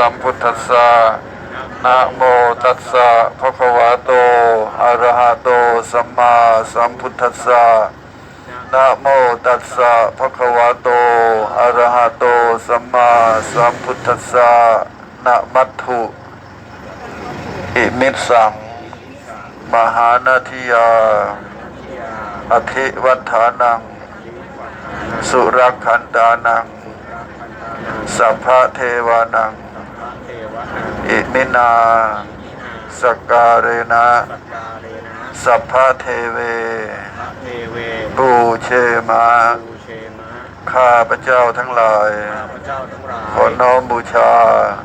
สัมพุทธัสสะนะโมตัสสะภะคะวะโต อะระหะโต สัมมาสัมพุทธัสสะนะโมตัสสะภะคะวะโต อะระหะโต สัมมาสัมพุทธัสสะนะมัตถุอิมิตสัง มหานาทิยา อธิวัฏฐานัง สุรคันดานัง สัพพะเทวานัง อิมินาสกการเรนะสัพพะเทเวเทเวปูเชมาปูเชมะ ข้าพระเจ้าทั้งหลายข้าพเจ้าทั้งหลายขอน้อมบูชา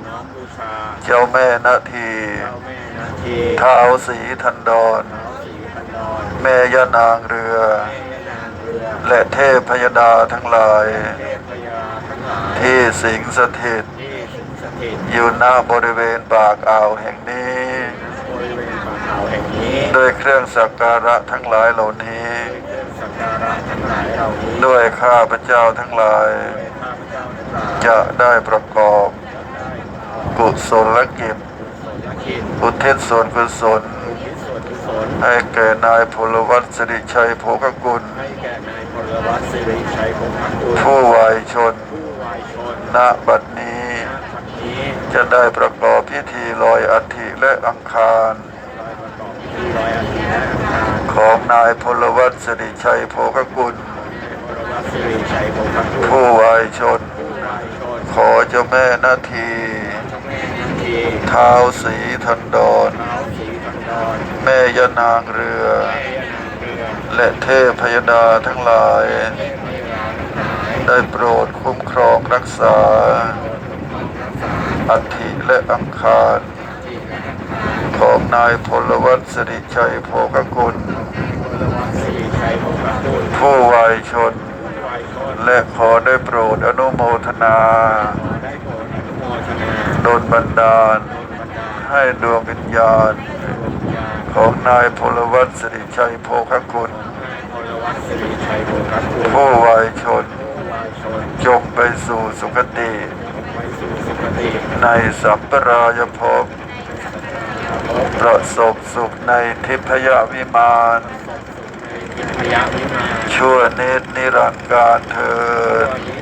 น้อมบูชาเจ้าแม่นาทีเจ้าแม่นาทีท้าวสีทันดรเท้าสีพันดอนแม่ย่านางเรือแม่ยานางเรือ และเทพพยดาทั้งหลายเทพยาทั้งหลายที่สิงสถิต อยู่หน้าบริเวณปากอ่าวแห่งนี้ ด้วยเครื่องสักการะทั้งหลายเหล่านี้ ด้วยข้าพระเจ้าทั้งหลาย จะได้ประกอบ กุศลกิจอุทิศส่วนกุศลให้แก่นายพลวัตสิริชัยโภคกุล ผู้วายชน ณ บัดนี้ จะได้ประกอบพิธีลอยอัฐิและอังคารลอยประกอบพิธีลอยอัฐิและอังคาร ของนายพลวัตสิริชัยโภคกุลพกุล ผู้วายชน ขอเจ้าแม่นาทีเท้าสีทันดอนแม่ยานางเรือ และเทพพยดาทั้งหลาย ได้โปรดคุ้มครองรักษา อัฐิและอังคารของนายพลวัตสิริชัยโภคกุลพระวัดสิริชัยพงศ์กุลผู้วายชน และขอได้โปรดอนุโมทนาโดนบันดาล ให้ดวงวิญญาณ ของนายพลวัตสิริชัยโภคกุลนายพลวัตสิริชัยพงศ์กุลผู้วายชน จงไปสู่สุคติ ในสัมปรายภพ ประสบสุขในทิพยวิมานทิพยวิมานชั่วนิดนิรันดร์การเถิดวันนี้